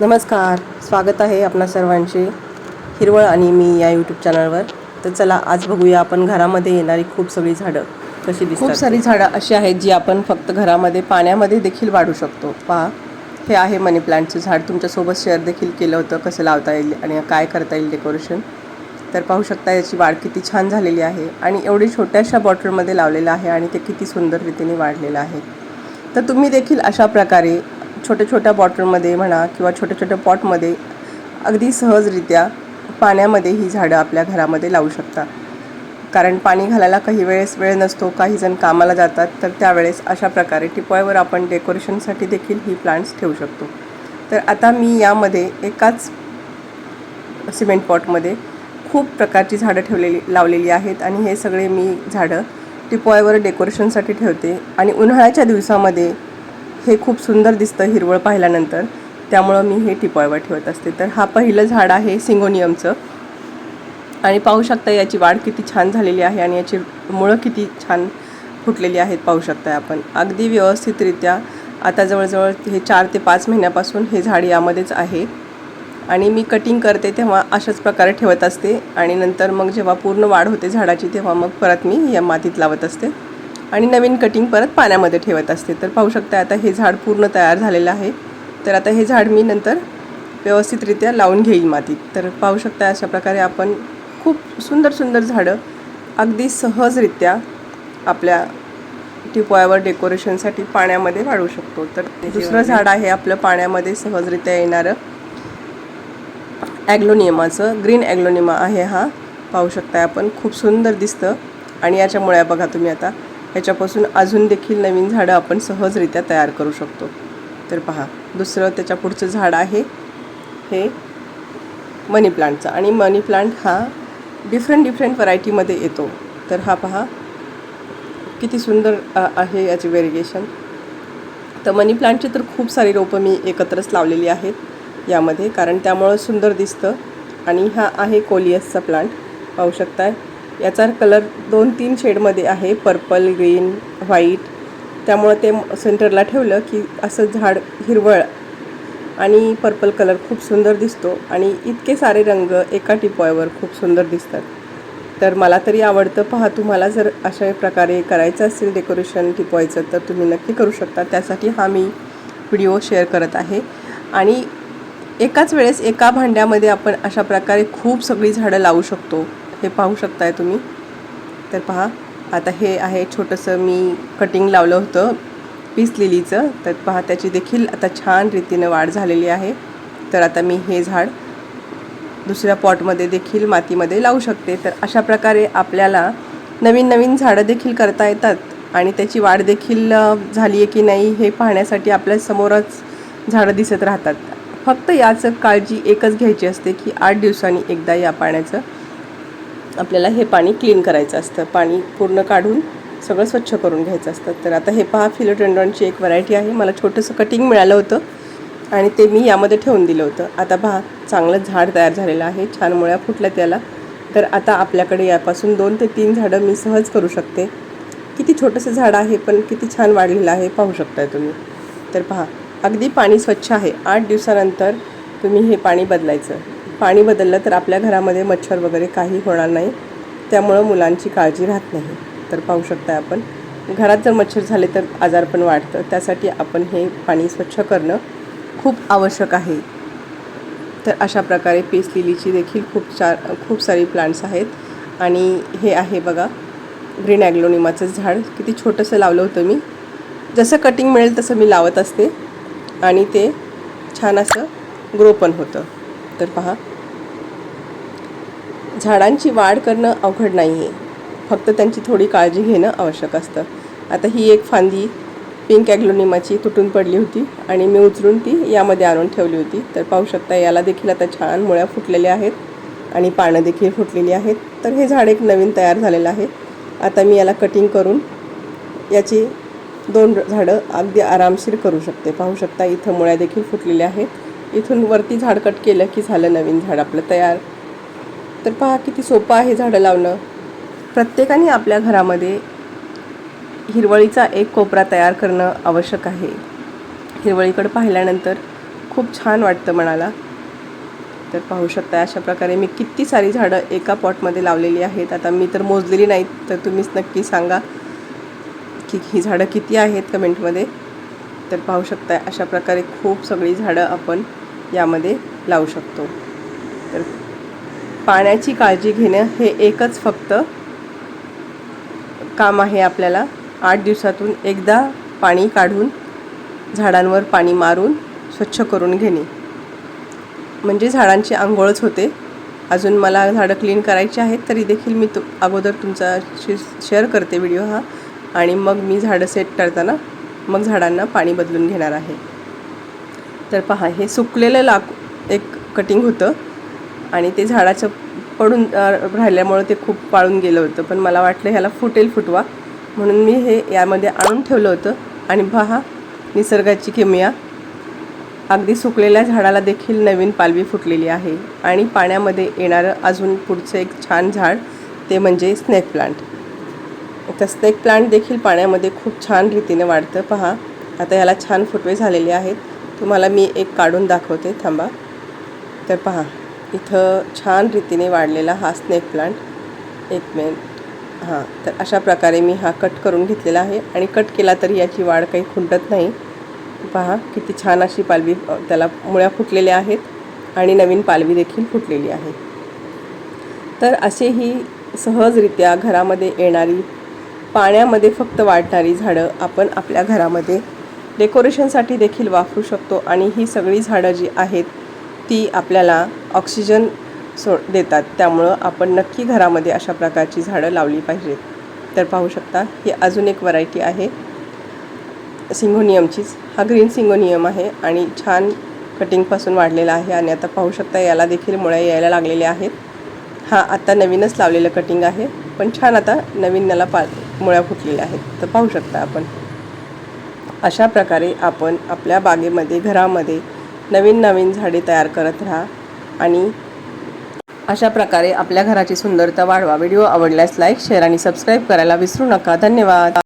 नमस्कार स्वागत आहे आपणा सर्वांचे हिरवळ आणि मी या यूट्यूब चॅनलवर तर चला आज बघूया आपण घरामध्ये येणारी खूप सगळी झाडं कशी दिसतात. खूप सारी झाडं अशी आहेत जी आपण फक्त घरामध्ये पाण्यामध्ये देखील वाढू शकतो. पहा हे आहे मनी प्लांटचं झाड. तुमच्यासोबत शेअर देखील केलं होतं कसं लावता येईल आणि काय करता येईल डेकोरेशन. तर पाहू शकता याची वाढ किती छान झालेली आहे आणि एवढी छोट्याशा बॉटलमध्ये लावलेलं आहे आणि ते किती सुंदर रीतीने वाढलेलं आहे. तर तुम्ही देखील अशा प्रकारे छोट्या छोट्या बॉटलमध्ये म्हणा किंवा छोट्या छोट्या पॉटमध्ये अगदी सहजरित्या पाण्यामध्ये ही झाडं आपल्या घरामध्ये लावू शकता. कारण पाणी घालायला काही वेळेस वेळ नसतो काही जण कामाला जातात तर त्यावेळेस अशा प्रकारे टिपॉयवर आपण डेकोरेशनसाठी देखील ही प्लांट्स ठेवू शकतो. तर आता मी यामध्ये एकाच सिमेंट पॉटमध्ये खूप प्रकारची झाडं ठेवलेली लावलेली आहेत आणि हे सगळे मी झाडं टिपॉयवर डेकोरेशनसाठी ठेवते. आणि उन्हाळ्याच्या दिवसामध्ये हे खूप सुंदर दिसतं हिरवळ पाहिल्यानंतर. त्यामुळं मी हे टिपॉयवर ठेवत असते. तर हा पहिलं झाड आहे सिंगोनियमचं. आणि पाहू शकता याची वाढ किती छान झालेली आहे आणि याची मुळं किती छान फुटलेली आहेत पाहू शकता आपण. अगदी व्यवस्थितरित्या आता जवळजवळ हे चार ते पाच महिन्यापासून हे झाड यामध्येच आहे. आणि मी कटिंग करते तेव्हा अशाच प्रकारे ठेवत असते. आणि नंतर मग जेव्हा पूर्ण वाढ होते झाडाची तेव्हा मग परत मी या मातीत लावत असते. आणि नवीन कटिंग परत पाण्यामध्ये ठेवत असते. तर पाहू शकता आता हे झाड पूर्ण तयार झालेलं आहे. तर आता हे झाड मी नंतर व्यवस्थितरित्या लावून घेईल मातीत. तर पाहू शकता अशा प्रकारे आपण खूप सुंदर सुंदर झाडं अगदी सहजरित्या आपल्या टिपॉयवर डेकोरेशनसाठी पाण्यामध्ये वाढवू शकतो. तर दुसरं झाड आहे आपलं पाण्यामध्ये सहजरित्या येणारं ॲग्लोनियमाचं ग्रीन ॲग्लोनिमा आहे हा. पाहू शकता आपण खूप सुंदर दिसतं. आणि याच्यामुळे बघा तुम्ही आता ह्याच्यापासून अजून देखील नवीन झाडं आपण सहजरित्या तयार करू शकतो. तर पहा दुसरं त्याच्या पुढचं झाड आहे. हे मनी प्लांटचं. आणि मनी प्लांट हा डिफरंट डिफरंट व्हरायटीमध्ये येतो. तर हा पहा किती सुंदर आहे याची व्हेरिगेशन तर मनी प्लांटची तर खूप सारी रोपं मी एकत्रच लावलेली आहेत यामध्ये. कारण त्यामुळं सुंदर दिसतं. आणि हा आहे कोलियसचा प्लांट. पाहू शकताय. याचा कलर दोन तीन शेडमध्ये आहे पर्पल ग्रीन व्हाईट. त्यामुळं ते सेंटरला ठेवलं की असं झाड हिरवळ आणि पर्पल कलर खूप सुंदर दिसतो आणि इतके सारे रंग एका टिपॉयवर खूप सुंदर दिसतात. तर मला तरी आवडतं पहा तुम्हाला जर अशा प्रकारे करायचं असेल डेकोरेशन टिपॉयचं तर तुम्ही नक्की करू शकता. त्यासाठी हा मी व्हिडिओ शेअर करत आहे. आणि एकाच वेळेस एका भांड्यामध्ये आपण अशा प्रकारे खूप सगळी झाडं लावू शकतो. हे पाहू शकताय तुम्ही. तर पहा आता हे आहे छोटंसं मी कटिंग लावलं होतं पीस लिलीचं तर पहा त्याची देखील आता छान रीतीनं वाढ झालेली आहे. तर आता मी हे झाड दुसऱ्या पॉटमध्ये देखील मातीमध्ये लावू शकते. तर अशा प्रकारे आपल्याला नवीन नवीन झाडं देखील करता येतात आणि त्याची वाढ देखील झाली आहे की नाही हे पाहण्यासाठी आपल्या समोरच झाडं दिसत राहतात. फक्त याचं काळजी एकच घ्यायची असते की आठ दिवसांनी एकदा या पाण्याचं आपल्याला हे पाणी क्लीन करायचं असतं. पाणी पूर्ण काढून सगळं स्वच्छ करून घ्यायचं असतं. तर आता हे पहा फिलोटेंड्रॉनची एक व्हरायटी आहे. मला छोटंसं कटिंग मिळालं होतं आणि ते मी यामध्ये ठेवून दिलं होतं. आता पहा चांगलं झाड तयार झालेलं आहे. छान मुळ्या फुटल्या त्याला. तर आता आपल्याकडे यापासून दोन ते तीन झाडं मी सहज करू शकते. किती छोटंसं झाड आहे पण किती छान वाढलेलं आहे पाहू शकताय तुम्ही. तर पहा अगदी पाणी स्वच्छ आहे. आठ दिवसानंतर तुम्ही हे पाणी बदलायचं. पाणी बदललं तर आपल्या घरामध्ये मच्छर वगैरे काही होणार नाही. त्यामुळं मुलांची काळजी राहत नाही. तर पाहू शकता आपण. घरात जर मच्छर झाले तर आजार पण वाढतं. त्यासाठी आपण हे पाणी स्वच्छ करणं खूप आवश्यक आहे. तर अशा प्रकारे पीस लिलीची देखील खूप चार खूप सारी प्लांट्स आहेत. आणि हे आहे बघा ग्रीन ॲग्लोनिमाचं झाड. किती छोटंसं लावलं होतं मी. जसं कटिंग मिळेल तसं मी लावत असते. आणि ते छान असं ग्रो पण होतं. तर पहा. झाडांची वाढ करणं अवघड नाही आहे फक्त त्यांची थोडी काळजी घेणं आवश्यक असतं. आता ही एक फांदी पिंक ॲग्लोनिमाची तुटून पडली होती आणि मी उचलून ती यामध्ये आणून ठेवली होती. तर पाहू शकता याला देखील आता छान मुळ्या फुटलेल्या आहेत आणि पानं देखील फुटलेली आहेत. तर हे झाड एक नवीन तयार झालेलं आहे. आता मी याला कटिंग करून याची दोन झाडं अगदी आरामशीर करू शकते. पाहू शकता इथं मुळ्या देखील फुटलेल्या आहेत. इथून वरती झाड कट केलं की झालं नवीन झाड आपलं तयार. तर पहा किती सोपं आहे झाडं लावणं. प्रत्येकाने आपल्या घरामध्ये हिरवळीचा एक कोपरा तयार करणं आवश्यक आहे. हिरवळीकडे पाहिल्यानंतर खूप छान वाटतं मनाला. तर पाहू शकता अशा प्रकारे मी किती सारी झाडं एका पॉटमध्ये लावलेली आहेत. आता मी तर मोजलेली नाहीत तर तुम्हीच नक्की सांगा की ही झाडं किती आहेत कमेंटमध्ये. तर पाहू शकता अशा प्रकारे खूप सगळी झाडं आपण यामध्ये लावू शकतो. तर पाण्याची काळजी घेणं हे एकच फक्त काम आहे आपल्याला. आठ दिवसातून एकदा पाणी काढून झाडांवर पाणी मारून स्वच्छ करून घेणे. म्हणजे झाडांची आंघोळच होते. अजून मला झाडं क्लीन करायची आहेत तरी देखील मी तु अगोदर तुमचा शेअर करते व्हिडिओ हा. आणि मग मी झाडं सेट करताना मग झाडांना पाणी बदलून घेणार आहे. तर पहा हे सुकलेलं लाक एक कटिंग होतं आणि ते झाडाचं पडून राहिल्यामुळं ते खूप पाळून गेलं होतं. पण मला वाटलं ह्याला फुटेल फुटवा. म्हणून मी हे यामध्ये आणून ठेवलं होतं. आणि पहा निसर्गाची किमया. अगदी सुकलेल्या झाडाला देखील नवीन पालवी फुटलेली आहे. आणि पाण्यामध्ये येणारं अजून पुढचं एक छान झाड ते म्हणजे स्नेक प्लांट तर स्नेक प्लांट देखील पाण्यामध्ये खूप छान रीतीने वाढतं. पहा आता याला छान फुटवे झालेले आहेत. तुम्हाला मी एक काढून दाखवते थांबा. तर पहा इथं छान रीतीने वाढलेला हा स्नेक प्लांट. एक मिनिट. हां तर अशा प्रकारे मी हा कट करून घेतलेला आहे आणि कट केला तरी याची वाढ काही खुंटत नाही. पहा किती छान अशी पालवी त्याला मुळ्या फुटलेल्या आहेत आणि नवीन पालवी देखील फुटलेली आहे. तर असे ही सहजरित्या घरामध्ये येणारी पाण्यामध्ये फक्त वाढणारी झाडं आपण आपल्या घरामध्ये डेकोरेशनसाठी देखील वापरू शकतो आणि ही सगळी झाडं जी आहेत ती आपल्याला ऑक्सिजन सो देतात. त्यामुळं आपण नक्की घरामध्ये अशा प्रकारची झाडं लावली पाहिजेत. तर पाहू शकता ही अजून एक व्हरायटी आहे. सिंगोनियमचीच. हा ग्रीन सिंगोनियम आहे आणि छान कटिंगपासून वाढलेला आहे आणि आता पाहू शकता याला देखील मुळ्या यायला लागलेल्या आहेत. हा आता नवीनच लावलेलं कटिंग आहे पण छान आता नवीन याला पा मुळ्या फुटलेल्या आहेत. तर पाहू शकता आपण. अशा प्रकारे आपण आपल्या बागेमध्ये घरामध्ये नवीन नवीन झाडे तयार करत राहा आणि अशा प्रकारे आपल्या घराची सुंदरता वाढवा. व्हिडिओ आवडल्यास लाईक शेअर आणि सबस्क्राईब करायला विसरू नका. धन्यवाद.